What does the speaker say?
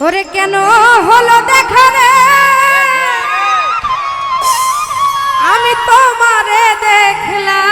ওরে কেন হলো দেখা রে? আমি তোমারে দেখলাম।